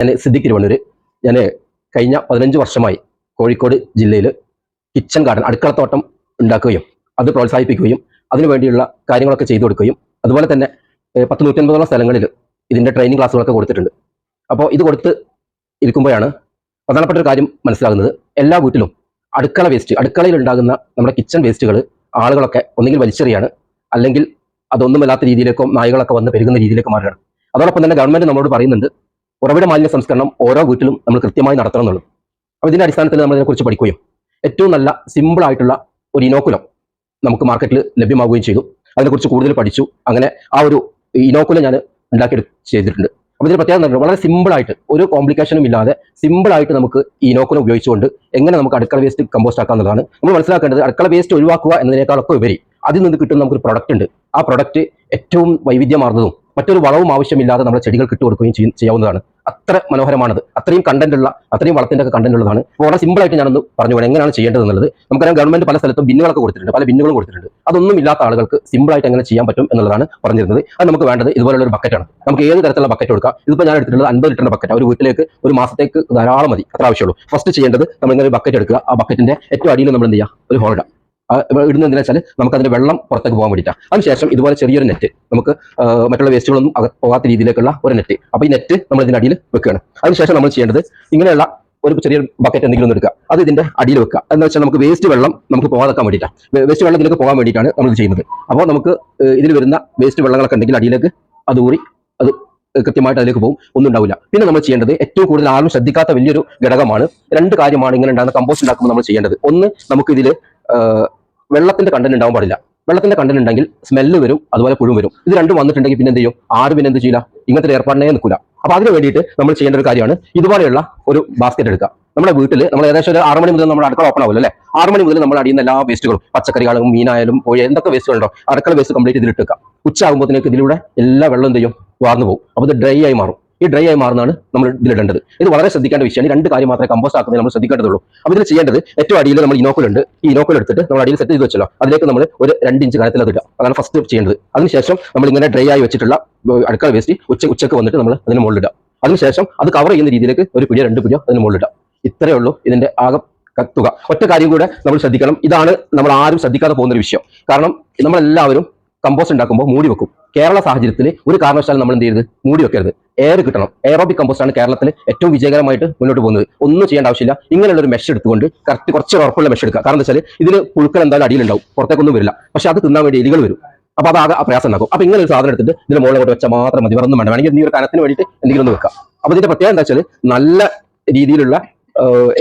ഞാൻ സിദ്ദിഖ് തിരുവണ്ണൂർ ഞാൻ കഴിഞ്ഞ പതിനഞ്ച് വർഷമായി കോഴിക്കോട് ജില്ലയിൽ കിച്ചൺ ഗാർഡൻ അടുക്കളത്തോട്ടം ഉണ്ടാക്കുകയും അത് പ്രോത്സാഹിപ്പിക്കുകയും അതിനുവേണ്ടിയുള്ള കാര്യങ്ങളൊക്കെ ചെയ്തു കൊടുക്കുകയും അതുപോലെ തന്നെ പത്ത് നൂറ്റൻപതോളം സ്ഥലങ്ങളിൽ ഇതിന്റെ ട്രെയിനിങ് ക്ലാസ്സുകളൊക്കെ കൊടുത്തിട്ടുണ്ട്. അപ്പോൾ ഇത് കൊടുത്ത് ഇരിക്കുമ്പോഴാണ് പ്രധാനപ്പെട്ട ഒരു കാര്യം മനസ്സിലാകുന്നത്. എല്ലാ വീട്ടിലും അടുക്കള വേസ്റ്റ് അടുക്കളയിൽ ഉണ്ടാകുന്ന നമ്മുടെ കിച്ചൺ വേസ്റ്റുകൾ ആളുകളൊക്കെ ഒന്നുകിൽ വലിച്ചെറിയാണ് അല്ലെങ്കിൽ അതൊന്നുമല്ലാത്ത രീതിയിലേക്കോ നായകളൊക്കെ വന്ന് പെരുകുന്ന രീതിയിലേക്ക് മാറുകയാണ്. അതോടൊപ്പം തന്നെ ഗവൺമെന്റ് നമ്മളോട് പറയുന്നുണ്ട് ഉറവിട മാലിന്യ സംസ്കരണം ഓരോ വീട്ടിലും നമ്മൾ കൃത്യമായി നടത്തണം എന്നുള്ളൂ. അപ്പോൾ ഇതിന്റെ അടിസ്ഥാനത്തിൽ നമ്മൾ ഇതിനെക്കുറിച്ച് പഠിക്കുകയും ഏറ്റവും നല്ല സിമ്പിൾ ആയിട്ടുള്ള ഒരു ഇനോക്കുലം നമുക്ക് മാർക്കറ്റിൽ ലഭ്യമാവുകയും ചെയ്തു. അതിനെക്കുറിച്ച് കൂടുതൽ പഠിച്ചു. അങ്ങനെ ആ ഒരു ഇനോക്കുലം ഞാൻ ഉണ്ടാക്കിയെടു ചെയ്തിട്ടുണ്ട്. അപ്പോൾ ഇതിന് പ്രത്യേകത വളരെ സിമ്പിളായിട്ട് ഒരു കോംപ്ലിക്കേഷനും ഇല്ലാതെ സിമ്പിളായിട്ട് നമുക്ക് ഈ ഇനോക്കുലം ഉപയോഗിച്ചുകൊണ്ട് എങ്ങനെ നമുക്ക് അടുക്കള വേസ്റ്റ് കമ്പോസ്റ്റ് ആക്കാം എന്നുള്ളതാണ് നമ്മൾ മനസ്സിലാക്കേണ്ടത്. അടുക്കള വേസ്റ്റ് ഒഴിവാക്കുക എന്നതിനേക്കാളൊക്കെ ഉപരി അതിൽ നിന്ന് കിട്ടുന്ന നമുക്കൊരു പ്രൊഡക്റ്റ് ഉണ്ട്. ആ പ്രൊഡക്റ്റ് ഏറ്റവും വൈവിധ്യമാർന്നതും മറ്റൊരു വളവും ആവശ്യമില്ലാതെ നമ്മുടെ ചെടികൾ ഇട്ട് കൊടുക്കുകയും ചെയ്യും ചെയ്യാവുന്നതാണ്. അത്ര മനോഹരമാണത്. അത്രയും കണ്ടന്റ് ഉള്ള അത്രയും വളത്തിന്റെ ഒക്കെ കണ്ടന്റ് ഉള്ളതാണ്. അപ്പോൾ വളരെ സിമ്പിളായിട്ട് ഞാനൊന്ന് പറഞ്ഞു പോകണം എങ്ങനെയാണ് ചെയ്യേണ്ടത് എന്നുള്ളത് നമുക്കറിയാം ഗവൺമെന്റ് പല സ്ഥലത്തും ബിന്നുകളൊക്കെ കൊടുത്തിട്ടുണ്ട്. പല ബിന്നുകളും കൊടുത്തിട്ടുണ്ട്. അതൊന്നും ഇല്ലാത്ത ആളുകൾക്ക് സിമ്പിളായിട്ട് എങ്ങനെ ചെയ്യാൻ പറ്റും എന്നുള്ളതാണ് പറഞ്ഞിരുന്നത്. അത് നമുക്ക് വേണ്ടത് ഇതുപോലുള്ള ഒരു ബക്കറ്റാണ് നമുക്ക് ഏത് തരത്തിലുള്ള ബക്കറ്റ് കൊടുക്കാം? ഇതിപ്പോൾ ഞാൻ എടുത്തിട്ടുള്ളത് അൻപത് ലിറ്ററിന്റെ ബക്കറ്റ് ഒരു വീട്ടിലേക്ക് ഒരു മാസത്തേക്ക് ധാരാളം മതി. അത്ര ആവശ്യമുള്ളൂ. ഫസ്റ്റ് ചെയ്യേണ്ടത് നമ്മൾ ഇങ്ങനെ ഒരു ബക്കറ്റ് എടുക്കുക. ആ ബക്കറ്റിന്റെ ഏറ്റവും അടിയിൽ നമ്മൾ എന്ത് ചെയ്യുക? ഒരു ഹോൾഡാണ് ഇടുന്നത് എന്തിനാ വെച്ചാൽ നമുക്ക് അതിന്റെ വെള്ളം പുറത്തേക്ക് പോകാൻ വേണ്ടിയിട്ടാണ് അതിനുശേഷം ഇതുപോലെ ചെറിയൊരു നെറ്റ് നമുക്ക് മറ്റുള്ള വേസ്റ്റുകളൊന്നും പോകാത്ത രീതിയിലേക്കുള്ള ഒരു നെറ്റ് അപ്പോൾ ഈ നെറ്റ് നമ്മൾ ഇതിനടിയിൽ വെക്കുകയാണ്. അതിനുശേഷം നമ്മൾ ചെയ്യേണ്ടത് ഇങ്ങനെയുള്ള ഒരു ചെറിയ ബക്കറ്റ് എന്തെങ്കിലും ഒന്ന് എടുക്കുക. അത് ഇതിന്റെ അടിയിൽ വെക്കുക. എന്ന് വെച്ചാൽ നമുക്ക് വേസ്റ്റ് വെള്ളം നമുക്ക് പോകാതെക്കാൻ വേണ്ടിയിട്ടാണ് വേസ്റ്റ് വെള്ളം ഇതിലേക്ക് പോകാൻ വേണ്ടിയിട്ടാണ് നമ്മൾ ഇത് ചെയ്യുന്നത്. അപ്പോൾ നമുക്ക് ഇതിൽ വരുന്ന വേസ്റ്റ് വെള്ളങ്ങളൊക്കെ ഉണ്ടെങ്കിൽ അടിയിലേക്ക് അത് ഊറി അത് കൃത്യമായിട്ട് അതിലേക്ക് പോകും. ഒന്നും ഉണ്ടാവില്ല. പിന്നെ നമ്മൾ ചെയ്യേണ്ടത് ഏറ്റവും കൂടുതൽ ആരും ശ്രദ്ധിക്കാത്ത വലിയൊരു ഘടകമാണ് രണ്ട് കാര്യമാണ് ഇങ്ങനെ ഉണ്ടാകുന്ന കമ്പോസ്റ്റ് ഉണ്ടാക്കുമ്പോൾ നമ്മൾ ചെയ്യേണ്ടത്. ഒന്ന് നമുക്ക് ഇതിൽ വെള്ളത്തിന്റെ കണ്ടന്റ് ഉണ്ടാവാൻ പാടില്ല. വെള്ളത്തിന്റെ കണ്ടന്റ് ഉണ്ടെങ്കിൽ സ്മെല്ല് വരും അതുപോലെ പുഴു വരും. ഇത് രണ്ടും വന്നിട്ടുണ്ടെങ്കിൽ പിന്നെ എന്ത് ചെയ്യും? ആരും പിന്നെ എന്ത് ചെയ്യില്ല. ഇങ്ങനത്തെ ഏർപ്പാടിനെ നിൽക്കില്ല അപ്പൊ അതിന് വേണ്ടിയിട്ട് നമ്മൾ ചെയ്യേണ്ട ഒരു കാര്യമാണ് ഇതുപോലെയുള്ള ഒരു ബാസ്ക്കറ്റ് എടുക്കുക. നമ്മുടെ വീട്ടിൽ നമ്മൾ ഏകദേശം ഒരു ആറ് മണി മുതൽ നമ്മുടെ അടുക്കള ഓപ്പൺ ആവില്ല അല്ലേ മണി മുതൽ നമ്മൾ അടിയുന്ന എല്ലാ വേസ്റ്റുകളും പച്ചക്കറികളും മീനായാലും കോഴി എന്തൊക്കെ വേസ്റ്റുകളുണ്ടോ അടുക്കള വേസ്റ്റ് കംപ്ലീറ്റ് ഇതിലിട്ട് ഉച്ചയാകുമ്പോഴത്തേക്ക് ഇതിലൂടെ എല്ലാ വെള്ളം എന്ത് ചെയ്യും? വാർന്നു പോകും. അപ്പോൾ ഇത് ഡ്രൈ ആയി മാറും. ഈ ഡ്രൈ ആയി മാറുന്നതാണ് നമ്മൾ ഇതിലിടേണ്ടത്. ഇത് വളരെ ശ്രദ്ധിക്കേണ്ട വിഷയമാണ്. രണ്ട് കാര്യം മാത്രമേ കമ്പോസ്റ്റ് ആക്കുന്നത് നമ്മൾ ശ്രദ്ധിക്കേണ്ടതുള്ളൂ. അപ്പോൾ ഇതിൽ ചെയ്യേണ്ടത് ഏറ്റവും അടിയിൽ നമ്മൾ ഇനോക്കൽ ഉണ്ട്. ഈ ഇനോക്കൽ എടുത്തിട്ട് നമ്മൾ അടിയിൽ സെറ്റ് ചെയ്ത് വെച്ചല്ലോ. അതിലേക്ക് നമ്മൾ ഒരു രണ്ട് ഇഞ്ച് കനത്തിൽ അതിടുക അതാണ് ഫസ്റ്റ് ചെയ്യേണ്ടത്. അതിനുശേഷം നമ്മൾ ഇങ്ങനെ ഡ്രൈ ആയി വെച്ചിട്ടുള്ള അടുക്കള വേസ്റ്റ് ഉച്ച ഉച്ചയ്ക്ക് വന്നിട്ട് നമ്മൾ അതിന് മുകളിലിടുക അതിനുശേഷം അത് കവർ ചെയ്യുന്ന രീതിയിലേക്ക് ഒരു പിടിയോ രണ്ട് പിടിയോ അതിന് മുകളിലിടുക ഇത്രയേ ഉള്ളൂ ഇതിന്റെ ആകെ കത്തുക ഒറ്റ കാര്യം കൂടെ നമ്മൾ ശ്രദ്ധിക്കണം. ഇതാണ് നമ്മൾ ആരും ശ്രദ്ധിക്കാതെ പോകുന്ന ഒരു വിഷയം. കാരണം നമ്മളെല്ലാവരും കമ്പോസ്റ്റ് ഉണ്ടാക്കുമ്പോൾ മൂടി വെക്കും. കേരള സാഹചര്യത്തിൽ ഒരു കാരണവശാലും നമ്മൾ എന്ത് ചെയ്യരുത്? മൂടി വെക്കരുത്. എയർ കിട്ടണം. എയറോബിക് കമ്പോസ്റ്റ് ആണ് കേരളത്തിൽ ഏറ്റവും വിജയകരമായിട്ട് മുന്നോട്ട് പോകുന്നത്. ഒന്നും ചെയ്യേണ്ട ആവശ്യമില്ല. ഇങ്ങനെയുള്ള ഒരു മെഷ് എടുത്തുകൊണ്ട് കറക്റ്റ് കുറച്ച് ഉറപ്പുള്ള മെഷ് എടുക്കുക. കാരണം എന്താ വെച്ചാൽ ഇതിൽ പുഴുക്കൾ എന്തായാലും അടിയിലുണ്ടാവും. പുറത്തേക്കൊന്നും വരില്ല. പക്ഷെ അത് തിന്നാൻ വേണ്ടി എലികൾ വരും. അപ്പോൾ അത് ആകെ പ്രയാസം ഉണ്ടാക്കും. അപ്പോൾ ഇങ്ങനെ ഒരു സാധനം എടുത്തിട്ട് ഇതിന് മുകളിലോട്ട് വെച്ചാൽ മാത്രം മതി. വേറൊന്നും വേണ്ട. വേണമെങ്കിൽ നീ ഒരു കനത്തിന് വേണ്ടിയിട്ട് എന്തെങ്കിലും ഒന്ന് വെക്കാം. അപ്പോൾ ഇതിന്റെ പ്രത്യേകത എന്താ വെച്ചാൽ നല്ല രീതിയിലുള്ള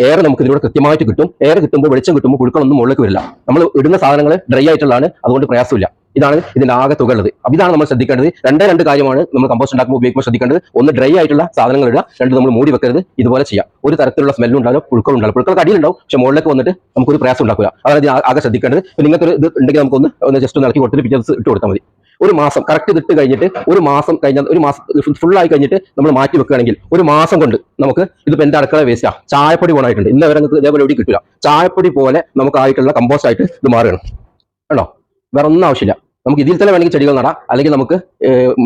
എയർ നമുക്ക് ഇതിലൂടെ കൃത്യമായിട്ട് കിട്ടും. എയർ കിട്ടുമ്പോൾ വെളിച്ചം കിട്ടുമ്പോൾ പുഴുക്കളൊന്നും മുകളിലേക്ക് വരില്ല. നമ്മൾ ഇടുന്ന സാധനങ്ങൾ ഡ്രൈ ആയിട്ടുള്ളതാണ്. അതുകൊണ്ട് പ്രയാസമില്ല. ഇതാണ് ഇതിന്റെ ആകെ തുക ഉള്ളത്. അപ്പൊ ഇതാണ് നമ്മൾ ശ്രദ്ധിക്കേണ്ടത്. രണ്ട് രണ്ട് കാര്യമാണ് നമ്മൾ കമ്പോസ്റ്റ് ഉണ്ടാക്കുമ്പോൾ ഉപയോഗിക്കുമ്പോൾ ശ്രദ്ധിക്കേണ്ടത്. ഒന്ന് ഡ്രൈ ആയിട്ടുള്ള സാധനങ്ങൾ ഇടുക. രണ്ട് നമ്മൾ മൂടി വെക്കരുത്. ഇതുപോലെ ചെയ്യാം. ഒരു തരത്തിലുള്ള സ്മെല്ലും ഉണ്ടാവില്ല പുഴുക്കൾ ഉണ്ടാവില്ല പുഴുക്കൾ അടിയിലുണ്ടാവും പക്ഷെ മുകളിലേക്ക് വന്നിട്ട് നമുക്ക് ഒരു പ്രയാസം ഉണ്ടാക്കുക അതായത് ആകെ ശ്രദ്ധിക്കേണ്ടത്. ഇപ്പൊ നിങ്ങൾക്ക് ഒരു ഇത് ഉണ്ടെങ്കിൽ നമുക്കൊന്ന് ഒന്ന് ജസ്റ്റ് ഒന്ന് ഇറക്കി കൊടുത്തിട്ട് പിറ്റേ ഇട്ട് കൊടുത്താൽ മതി. ഒരു മാസം കറക്റ്റ് ഇതിട്ട് കഴിഞ്ഞിട്ട് ഒരു മാസം കഴിഞ്ഞാൽ ഒരു മാസം ഫുൾ ആയി കഴിഞ്ഞിട്ട് നമ്മൾ മാറ്റി വെക്കുകയാണെങ്കിൽ ഒരു മാസം കൊണ്ട് നമുക്ക് ഇതിപ്പോ എന്റെ അടുക്കള വേസ്റ്റാ ചായപ്പൊടി പോണായിട്ടുണ്ട്. ഇന്നവരെ ഇതേപോലെ എവിടെ കിട്ടില്ല ചായപ്പൊടി പോലെ നമുക്ക് ആയിട്ടുള്ള കമ്പോസ്റ്റ് ആയിട്ട് ഇത് മാറുകയാണ്. കേട്ടോ വേറെ ഒന്നും ആവശ്യമില്ല. നമുക്ക് ഇതിൽ തന്നെ വേണമെങ്കിൽ ചെടികൾ നടാം. അല്ലെങ്കിൽ നമുക്ക്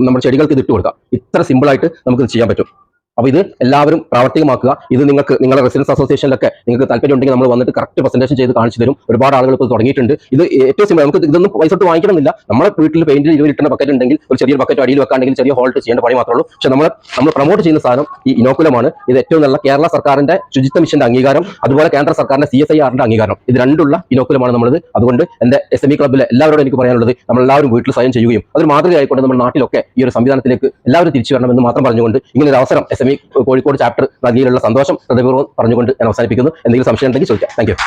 നമ്മുടെ ചെടികൾക്ക് ഇത് ഇട്ട് കൊടുക്കാം ഇത്ര സിമ്പിൾ ആയിട്ട് നമുക്ക് ചെയ്യാൻ പറ്റും. അപ്പൊ ഇത് എല്ലാവരും പ്രാവർത്തികമാക്കുക. ഇത് നിങ്ങൾക്ക് നിങ്ങളുടെ റെസിഡൻസ് അസോസിയേഷനിലൊക്കെ നിങ്ങൾക്ക് താല്പര്യം ഉണ്ടെങ്കിൽ നമ്മൾ വന്നിട്ട് കറക്റ്റ് പ്രസന്റേഷൻ ചെയ്ത് കാണിച്ചു തരും. ഒരുപാട് ആളുകൾ ഇപ്പോൾ തുടങ്ങിയിട്ടുണ്ട്. ഇത് ഏറ്റവും സിമ്പിൾ നമുക്ക് ഇതൊന്നും പൈസ തൊട്ട് വാങ്ങിക്കണമെന്നില്ല. നമ്മുടെ വീട്ടിൽ പെയിന്റ് ഇരുപത് ലിറ്ററിന്റെ ബക്കറ്റ് ഉണ്ടെങ്കിൽ ഒരു ചെറിയ ബക്കറ്റ് അടിയിൽ വെക്കാണ്ടെങ്കിൽ ചെറിയ ഹോൾട്ട് ചെയ്യേണ്ട പണി മാത്രമേ ഉള്ളൂ പക്ഷെ നമ്മൾ നമ്മൾ പ്രൊമോട്ട് ചെയ്യുന്ന സാധനം ഈ ഇനോക്കുലമാണ് ഇത് ഏറ്റവും നല്ല കേരള സർക്കാരിന്റെ ശുചിത്വ മിഷന്റെ അംഗീകാരം. അതുപോലെ കേന്ദ്ര സർക്കാരിന്റെ സി എസ് ഐ ആറിന്റെ അംഗീകാരം. ഇത് രണ്ടുള്ള ഇനോക്കുലമാണ് നമ്മളത്. അതുകൊണ്ട് എന്റെ എസ് എം ഇ ക്ലബ്ബിലെ എല്ലാവരോടും എനിക്ക് പറയാനുള്ളത് നമ്മളെല്ലാവരും വീട്ടിൽ സ്വയം ചെയ്യുകയും അതൊരു മാതൃകയായിക്കൊണ്ട് നമ്മുടെ നാട്ടിലൊക്കെ ഈ ഒരു സംവിധാനത്തിലേക്ക് എല്ലാവരും തിരിച്ചു വരണമെന്ന് മാത്രം പറഞ്ഞുകൊണ്ട് ഇങ്ങനെ ഒരു അവസരം എസ് ഇ കോഴിക്കോട് ചാപ്റ്റർ നൽകിയിലുള്ള സന്തോഷം ഹൃദയപൂർവം പറഞ്ഞുകൊണ്ട് ഞാൻ അവസാനിപ്പിക്കുന്നു. എന്തെങ്കിലും സംശയം ഉണ്ടെങ്കിൽ ചോദിക്കാം. താങ്ക്